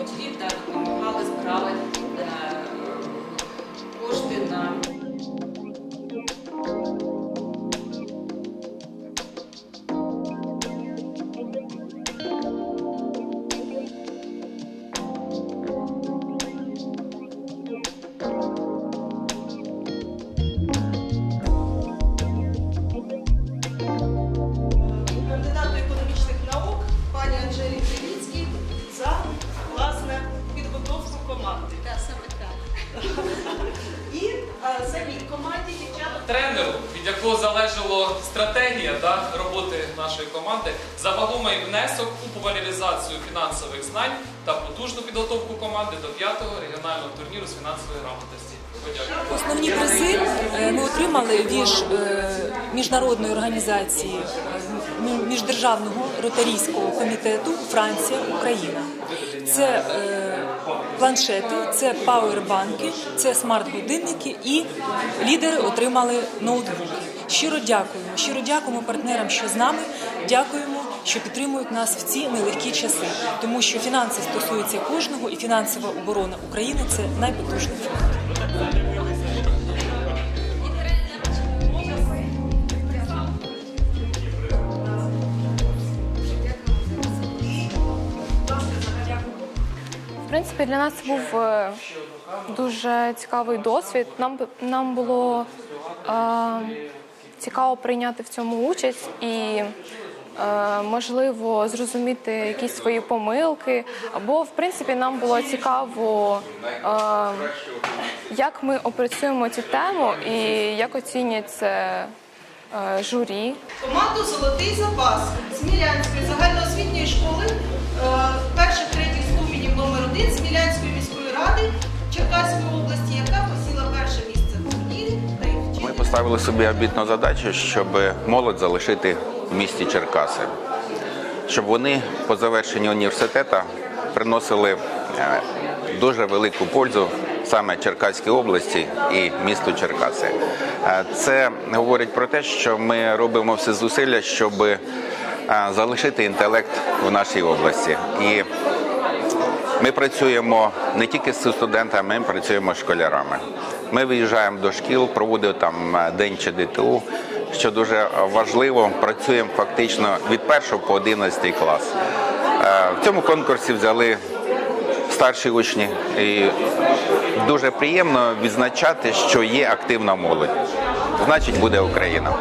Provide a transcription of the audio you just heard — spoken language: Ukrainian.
матерів та допомагали, збирали е, кошти на кандидату тренеру, від якого залежала стратегія да, роботи нашої команди, за вагомий внесок у популяризацію фінансових знань та потужну підготовку команди до п'ятого регіонального турніру з фінансової грамотності. Подякую. Основні призи е, ми отримали від е, міжнародної організації міждержавного ротарійського комітету Франція Україна. Це е, планшети, це пауербанки, це смарт-годинники і лідери отримали ноутбуки. Щиро дякуємо. Щиро дякуємо партнерам, що з нами. Дякуємо, що підтримують нас в ці нелегкі часи, тому що фінанси стосуються кожного, і фінансова оборона України це найпотужний фонд. Принципі, для нас був е, дуже цікавий досвід. Нам нам було е, цікаво прийняти в цьому участь і, е, можливо, зрозуміти якісь свої помилки. Або, в принципі, нам було цікаво, е, як ми опрацюємо цю тему і як оцінять це журі. команду Золотий запас Смілянської загальноосвітньої школи поставили собі амбітну задачу, щоб молодь залишити в місті Черкаси, щоб вони по завершенні університету приносили е, дуже велику пользу саме Черкаській області і місту Черкаси. Е, Це говорить про те, що ми робимо все зусилля, щоб е, залишити інтелект в нашій області. І ми працюємо не тільки з студентами, ми працюємо з школярами. Ми виїжджаємо до шкіл, проводимо там е, день чи ДТУ, що дуже важливо. Працюємо фактично від 1 по 11 клас. Е, В цьому конкурсі взяли старші учні, і дуже приємно відзначати, що є активна молодь. Значить, буде Україна.